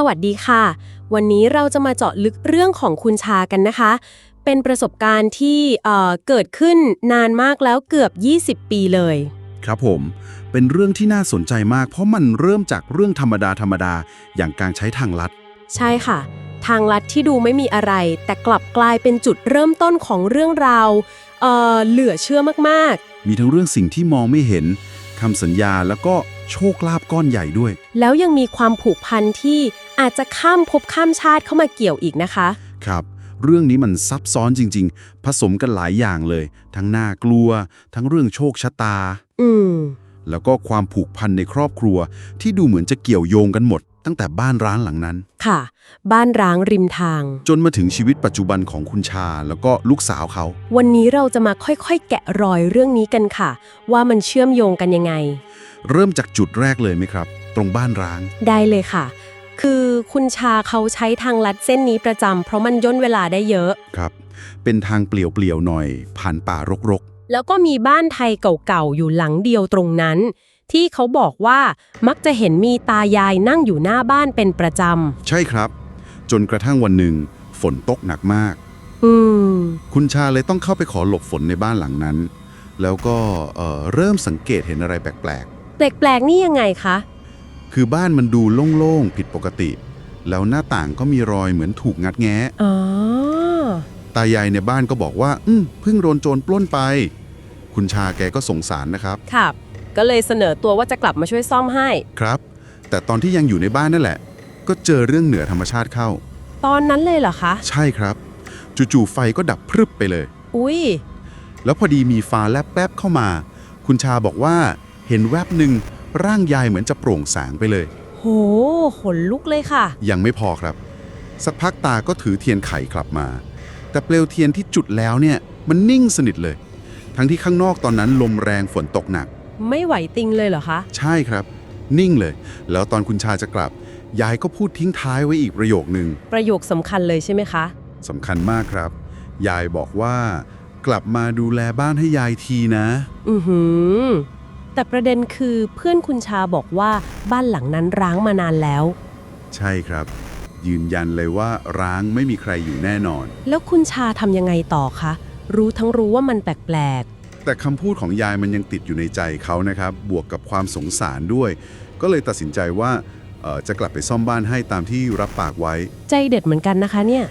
สวัสดีค่ะ วันนี้เราจะมาเจาะลึกเรื่องของคุณชากันนะคะ เป็นประสบการณ์ที่เอ่อเกิดขึ้นนานมากแล้วเกือบ 20 ปีเลย ครับผม เป็นเรื่องที่น่าสนใจมาก เพราะมันเริ่มจากเรื่องธรรมดาธรรมดาอย่างการใช้ทางลัด ใช่ค่ะ ทางลัดที่ดูไม่มีอะไร แต่กลับกลายเป็นจุดเริ่มต้นของเรื่องราวเอ่อเหลือเชื่อมากมีทั้งเรื่องสิ่งที่มองไม่เห็นคำสัญญาแล้วก็ โชคลาภก้อนใหญ่ด้วยๆแล้วยังมีความผูกพันที่อาจจะข้ามภพข้ามชาติเข้ามาเกี่ยวอีกนะคะ ครับ เรื่องนี้มันซับซ้อนจริง ๆ ผสมกันหลายอย่างเลย ทั้งน่ากลัว ทั้งเรื่องโชคชะตา อืม แล้วก็ความผูกพันในครอบครัวที่ดูเหมือนจะเกี่ยวโยงกันหมด ตั้งแต่บ้านร้างหลังนั้น ค่ะ บ้านร้างริมทาง จนมาถึงชีวิตปัจจุบันของคุณชาแล้วก็ลูกสาวเขา วันนี้เราจะมาค่อยๆ แกะรอยเรื่องนี้กันค่ะ ว่ามันเชื่อมโยงกันยังไง เริ่มจากจุดแรกเลยไหมครับ ตรงบ้านร้าง ได้เลยค่ะ คือคุณชาเขาใช้ทางลัดเส้นนี้ประจำเพราะมันย่นเวลาได้เยอะ ครับ เป็นทางเปลี่ยวๆหน่อย ผ่านป่ารกแล้วก็มีบ้านไทยเก่าๆอยู่หลังเดียวตรงนั้น ที่เขาบอกว่ามักจะเห็นมีตายายนั่งอยู่หน้าบ้านเป็นประจๆใช่ครับ จนกระทั่งวันหนึ่ง ฝนตกหนักมากำอืม คุณชาเลยต้องเข้าไปขอหลบฝนในบ้านหลังนั้น แล้วก็เอ่อเริ่มสังเกตเห็นอะไรแปลกแปลกๆนี่ยังไงคะ ๆ คือบ้านมันดูโล่งๆ ผิดปกติ แล้วหน้าต่างก็มีรอยเหมือนถูกงัดแงะ อ๋อ ตายายในบ้านก็บอกว่า อืมเพิ่งโดนโจรปล้นไป คุณชาแกก็สงสารนะครับ ครับ ก็เลยเสนอตัวว่าจะกลับมาช่วยซ่อมให้ ครับ แต่ตอนที่ยังอยู่ในบ้านนั่นแหละ ก็เจอเรื่องเหนือธรรมชาติเข้า ตอนนั้นเลยเหรอคะ ใช่ครับ จู่ๆไฟก็ดับพรึบไปเลย อุ้ยแล้วพอดีมีฟ้าแลบแป๊บเข้ามา คุณชาบอกว่าเห็นแวบหนึ่งร่างยายเหมือนจะโปร่งแสงไปเลย โห ขนลุกเลยค่ะ ยังไม่พอครับ สักพักตาก็ถือเทียนไขกลับมา แต่เปลวเทียนที่จุดแล้วเนี่ยมันนิ่งสนิทเลย ทั้งที่ข้างนอกตอนนั้นลมแรงฝนตกหนัก ไม่ไหวติงเลยเหรอคะ ใช่ครับ นิ่งเลย แล้วตอนคุณชาจะกลับ ยายก็พูดทิ้งท้ายไว้อีกประโยคหนึ่งประโยคสำคัญเลยใช่ไหมคะ สำคัญมากครับ ยายบอกว่า กลับมาดูแลบ้านให้ยายทีนะ อือหือ แต่ประเด็นคือเพื่อนคุณชาบอกว่าบ้านหลังนั้นร้างมานานแล้ว ใช่ครับ ยืนยันเลยว่าร้างไม่มีใครอยู่แน่นอน แล้วคุณชาทำยังไงต่อคะ รู้ทั้งรู้ว่ามันแปลก แต่คำพูดของยายมันยังติดอยู่ในใจเขานะครับ บวกกับความสงสารด้วย ก็เลยตัดสินใจว่าเอ่อจะกลับไปซ่อมบ้านให้ตามที่รับปากไว้ๆใจเด็ดเหมือนกันนะคะเนี่ย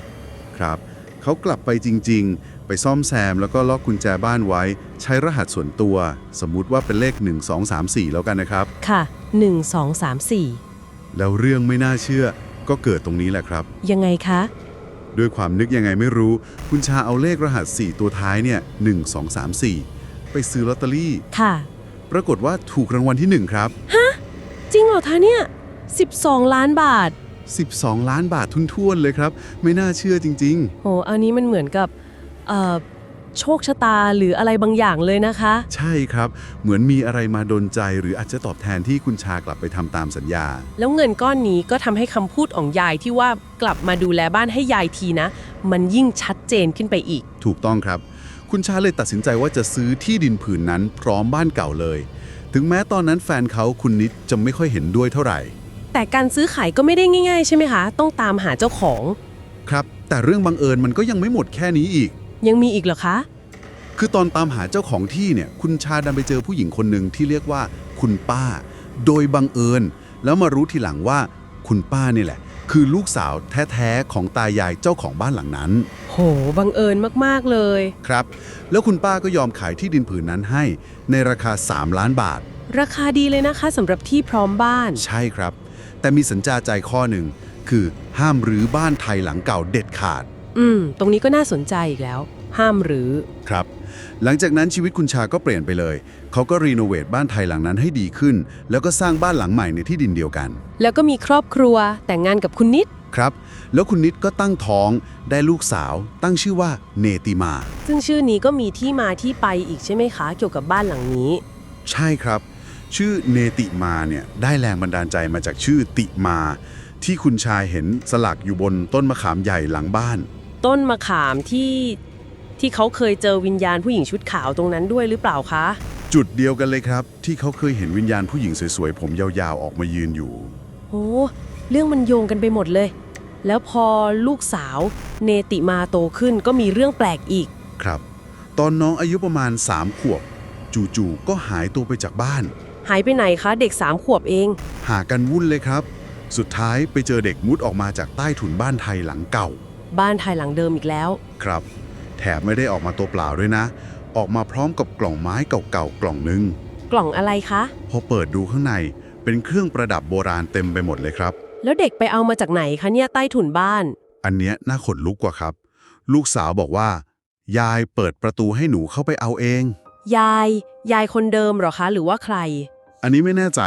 ครับเขากลับไปจริง ๆ ไปซ่อมแซมแล้วก็ล็อกกุญแจบ้านไว้ ใช้รหัสส่วนตัว สมมุติว่าเป็นเลข 1 2 3 4 แล้วกันนะครับ ค่ะ 1 2 3 4 แล้วเรื่องไม่น่าเชื่อก็เกิดตรงนี้แหละครับ ยังไงคะ ด้วยความนึกยังไงไม่รู้ คุณชาเอาเลขรหัส 4 ตัวท้ายเนี่ย 1 2 3 4 ไปซื้อลอตเตอรี่ ค่ะ ปรากฏว่าถูกรางวัลที่1ครับ จริงเหรอคะเนี่ย 12 ล้านบาท 12 ล้านบาททุนท่วนๆเลยครับ ไม่น่าเชื่อจริง โห อันนี้มันเหมือนกับเอ่อโชคชะตาหรืออะไรบางอย่างเลยนะคะ ๆ ใช่ครับ เหมือนมีอะไรมาดนใจหรืออาจจะตอบแทนที่คุณชากลับไปทำตามสัญญา แล้วเงินก้อนนี้ก็ทำให้คำพูดของยายที่ว่ากลับมาดูแลบ้านให้ยายทีนะ มันยิ่งชัดเจนขึ้นไปอีก ถูกต้องครับ คุณชาเลยตัดสินใจว่าจะซื้อที่ดินผืนนั้นพร้อมบ้านเก่าเลย ถึงแม้ตอนนั้นแฟนเขาคุณนิดจะไม่ค่อยเห็นด้วยเท่าไหร่ แต่การซื้อขายก็ไม่ได้ง่าย ๆ ใช่ไหมคะ ต้องตามหาเจ้าของ ครับ แต่เรื่องบังเอิญมันก็ยังไม่หมดแค่นี้อีก ยังมีอีกเหรอคะ คือตอนตามหาเจ้าของที่เนี่ย คุณชาดันไปเจอผู้หญิงคนหนึ่งที่เรียกว่าคุณป้า โดยบังเอิญ แล้วมารู้ทีหลังว่าคุณป้านี่แหละ คือลูกสาวแท้ๆของตายายเจ้าของบ้านหลังนั้น โห บังเอิญมากๆเลย ครับ แล้วคุณป้าก็ยอมขายที่ดินผืนนั้นให้ ในราคา 3 ล้านบาท ราคาดีเลยนะคะสำหรับที่พร้อมบ้าน ใช่ครับ แต่มีสัญญาใจข้อหนึ่ง คือห้ามรื้อบ้านไทยหลังเก่าเด็ดขาด อืม ตรงนี้ก็น่าสนใจอีกแล้ว ห้ามหรือ ครับ หลังจากนั้นชีวิตคุณชาก็เปลี่ยนไปเลย เขาก็รีโนเวทบ้านไทยหลังนั้นให้ดีขึ้น แล้วก็สร้างบ้านหลังใหม่ในที่ดินเดียวกัน แล้วก็มีครอบครัวแต่งงานกับคุณนิด ครับ แล้วคุณนิดก็ตั้งท้องได้ลูกสาว ตั้งชื่อว่าเนติมา ซึ่งชื่อนี้ก็มีที่มาที่ไปอีกใช่ไหมคะ เกี่ยวกับบ้านหลังนี้ ใช่ครับ ชื่อเนติมาเนี่ยได้แรงบันดาลใจมาจากชื่อติมา ที่คุณชายเห็นสลักอยู่บนต้นมะขามใหญ่หลังบ้าน ต้นมะขามที่ ที่เขาเคยเจอวิญญาณผู้หญิงชุดขาวตรงนั้นด้วยหรือเปล่าคะ จุดเดียวกันเลยครับ ที่เขาเคยเห็นวิญญาณผู้หญิงสวยๆ ผมยาวๆ ออกมายืนอยู่ โอ้เรื่องมันโยงกันไปหมดเลย แล้วพอลูกสาวเนติมาโตขึ้นก็มีเรื่องแปลกอีก ครับ ตอนน้องอายุประมาณ 3 ขวบ จู่ๆก็หายตัวไปจากบ้าน หายไปไหนคะ เด็กสามขวบเอง หากันวุ่นเลยครับ สุดท้ายไปเจอเด็กมุดออกมาจากใต้ถุนบ้านไทยหลังเก่า บ้านไทยหลังเดิมอีกแล้ว ครับ แถมไม่ได้ออกมาตัวเปล่าด้วยนะ ออกมาพร้อมกับกล่องไม้เก่าๆกล่องหนึงกล่องอะไรคะ พอเปิดดูข้างในเป็นเครื่องประดับโบราณเต็มไปหมดเลยครับ แล้วเด็กไปเอามาจากไหนคะเนี่ยใต้ถุนบ้าน อันเนี้ยน่าขนลุกกว่าครับ ลูกสาวบอกว่า ยายเปิดประตูให้หนูเข้าไปเอาเอง ยาย ยายคนเดิมเหรอคะ หรือว่าใคร อันนี้ไม่แน่ใจ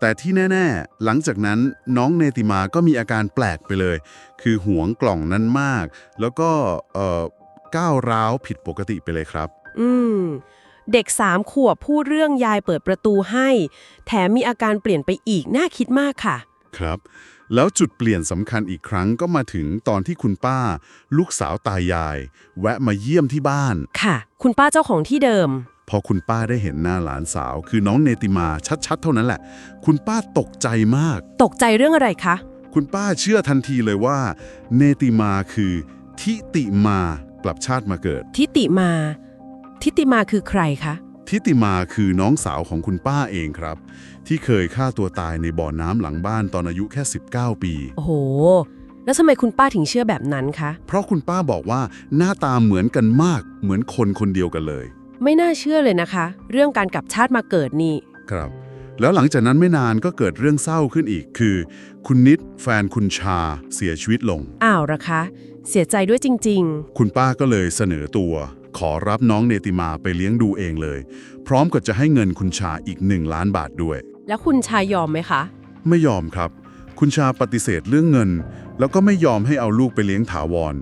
แต่ที่แน่ ๆ หลังจากนั้นน้องเนติมาก็มีอาการแปลกไปเลย คือหวงกล่องนั้นมาก แล้วก็เอ่อ ก้าวร้าวผิดปกติไปเลยครับ อืม เด็กสามขวบพูดเรื่องยายเปิดประตูให้ แถมมีอาการเปลี่ยนไปอีกน่าคิดมากค่ะ ครับ แล้วจุดเปลี่ยนสำคัญอีกครั้งก็มาถึงตอนที่คุณป้า ลูกสาวตายาย แวะมาเยี่ยมที่บ้าน ค่ะ คุณป้าเจ้าของที่เดิม พอคุณป้าได้เห็นหน้าหลานสาว คือน้องเนติมาชัดๆ เท่านั้นแหละ คุณป้าตกใจมาก ตกใจเรื่องอะไรคะ คุณป้าเชื่อทันทีเลยว่า เนติมาคือ ทิติมา กลับชาติมาเกิด ทิติมา ทิติมาคือใครคะ ทิติมาคือน้องสาวของคุณป้าเองครับ ที่เคยฆ่าตัวตายในบ่อน้ำหลังบ้านตอนอายุแค่ 19 ปี โอ้โห แล้วทำไมคุณป้าถึงเชื่อแบบนั้นคะ เพราะคุณป้าบอกว่าหน้าตาเหมือนกันมากเหมือนคนคนเดียวกันเลย ไม่น่าเชื่อเลยนะคะ เรื่องการกลับชาติมาเกิดนี่ ครับ แล้วหลังจากนั้นไม่นานก็เกิดเรื่องเศร้าขึ้นอีก คือ คุณนิดแฟนคุณชาเสียชีวิตลง อ้าวเหรอคะ เสียใจด้วยจริง คุณป้าก็เลยเสนอตัว ขอรับน้องเนติมาไปเลี้ยงดูเองเลย พร้อมกับจะให้เงินคุณชาอีก1ล้านบาทด้วย ๆ แล้วคุณชายยอมไหมคะ ไม่ยอมครับ คุณชาปฏิเสธเรื่องเงิน แล้วก็ไม่ยอมให้เอาลูกไปเลี้ยงถาวร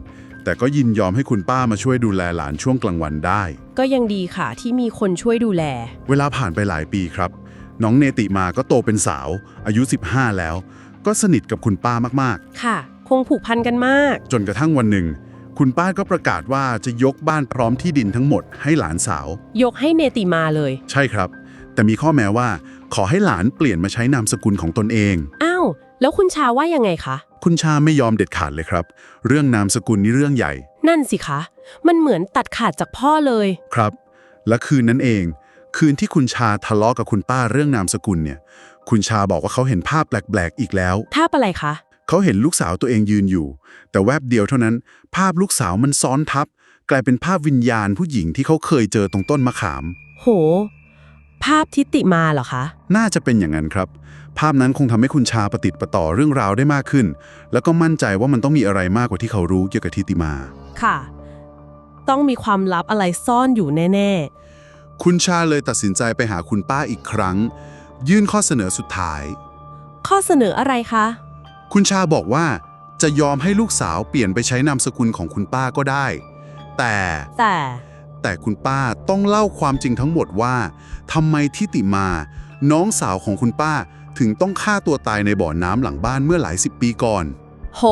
แต่ก็ยินยอมให้คุณป้ามาช่วยดูแลหลานช่วงกลางวันได้ ก็ยังดีค่ะที่มีคนช่วยดูแล เวลาผ่านไปหลายปีครับ น้องเนติมาก็โตเป็นสาว อายุ 15 แล้ว ก็สนิทกับคุณป้ามากค่ะ คงผูกพันกันมาก ๆ จนกระทั่งวันหนึ่ง คุณป้าก็ประกาศว่าจะยกบ้านพร้อมที่ดินทั้งหมดให้หลานสาว ยกให้เนติมาเลย ใช่ครับ แต่มีข้อแม้ว่า ขอให้หลานเปลี่ยนมาใช้นามสกุลของตนเอง อ้าว แล้วคุณชาว่ายังไงคะ คุณชาไม่ยอมเด็ดขาดเลยครับ เรื่องนามสกุลนี่เรื่องใหญ่นั่นสิคะ มันเหมือนตัดขาดจากพ่อเลย ครับ และคืนนั้นเอง คืนที่คุณชาทะเลาะกับคุณป้าเรื่องนามสกุลเนี่ย คุณชาบอกว่าเขาเห็นภาพแปลกๆอีกแล้วถ้าอะไรคะ เขาเห็นลูกสาวตัวเองยืนอยู่ แต่แวบเดียวเท่านั้น ภาพลูกสาวมันซ้อนทับ กลายเป็นภาพวิญญาณผู้หญิงที่เขาเคยเจอตรงต้นมะขาม โห ภาพทิติมาเหรอคะ น่าจะเป็นอย่างนั้นครับ ภาพนั้นคงทำให้คุณชาปฏิติดประต่อเรื่องราวได้มากขึ้น แล้วก็มั่นใจว่ามันต้องมีอะไรมากกว่าที่เขารู้เกี่ยวกับทิติมา ค่ะ ต้องมีความลับอะไรซ่อนอยู่แน่ คุณชาเลยตัดสินใจไปหาคุณป้าอีกครั้ง ยื่นข้อเสนอสุดท้ายๆข้อเสนออะไรคะ คุณชาบอกว่าจะยอมให้ลูกสาวเปลี่ยนไปใช้นามสกุลของคุณป้าก็ได้ แต่ แต่ แต่คุณป้าต้องเล่าความจริงทั้งหมดว่าทำไมทิติมา น้องสาวของคุณป้าถึงต้องฆ่าตัวตายในบ่อน้ำหลังบ้านเมื่อหลายสิบปีก่อน โห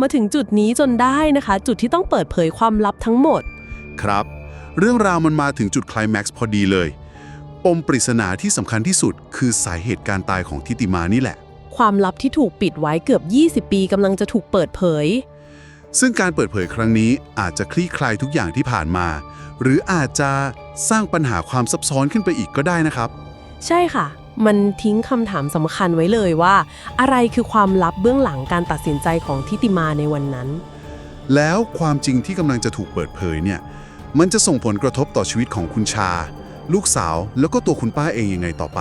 มาถึงจุดนี้จนได้นะคะ จุดที่ต้องเปิดเผยความลับทั้งหมด ครับ เรื่องราวมันมาถึงจุดไคลแม็กซ์พอดีเลย ปมปริศนาที่สำคัญที่สุด คือสาเหตุการตายของทิติมานี่แหละ ความลับที่ถูกปิดไว้เกือบ 20 ปีกำลังจะถูกเปิดเผย ซึ่งการเปิดเผยครั้งนี้อาจจะคลี่คลายทุกอย่างที่ผ่านมา หรืออาจจะสร้างปัญหาความซับซ้อนขึ้นไปอีกก็ได้นะครับ ใช่ค่ะ มันทิ้งคำถามสำคัญไว้เลยว่า อะไรคือความลับเบื้องหลังการตัดสินใจของทิติมาในวันนั้น แล้วความจริงที่กำลังจะถูกเปิดเผยเนี่ย มันจะส่งผลกระทบต่อชีวิตของคุณชา ลูกสาวแล้วก็ตัวคุณป้าเองยังไงต่อไป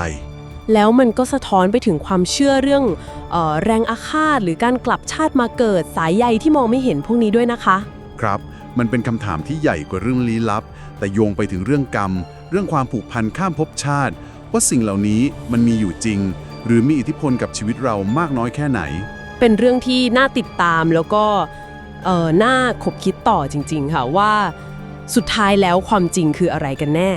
แล้วมันก็สะท้อนไปถึงความเชื่อเรื่องเออแรงอาฆาต หรือการกลับชาติมาเกิดสายใยที่มองไม่เห็นพวกนี้ด้วยนะคะ ครับ มันเป็นคำถามที่ใหญ่กว่าเรื่องลี้ลับ แต่โยงไปถึงเรื่องกรรม เรื่องความผูกพันข้ามภพชาติ ว่าสิ่งเหล่านี้มันมีอยู่จริง หรือมีอิทธิพลกับชีวิตเรามากน้อยแค่ไหน เป็นเรื่องที่น่าติดตามแล้วก็เออน่าขบคิดต่อจริง ๆ ค่ะว่า สุดท้ายแล้วความจริงคืออะไรกันแน่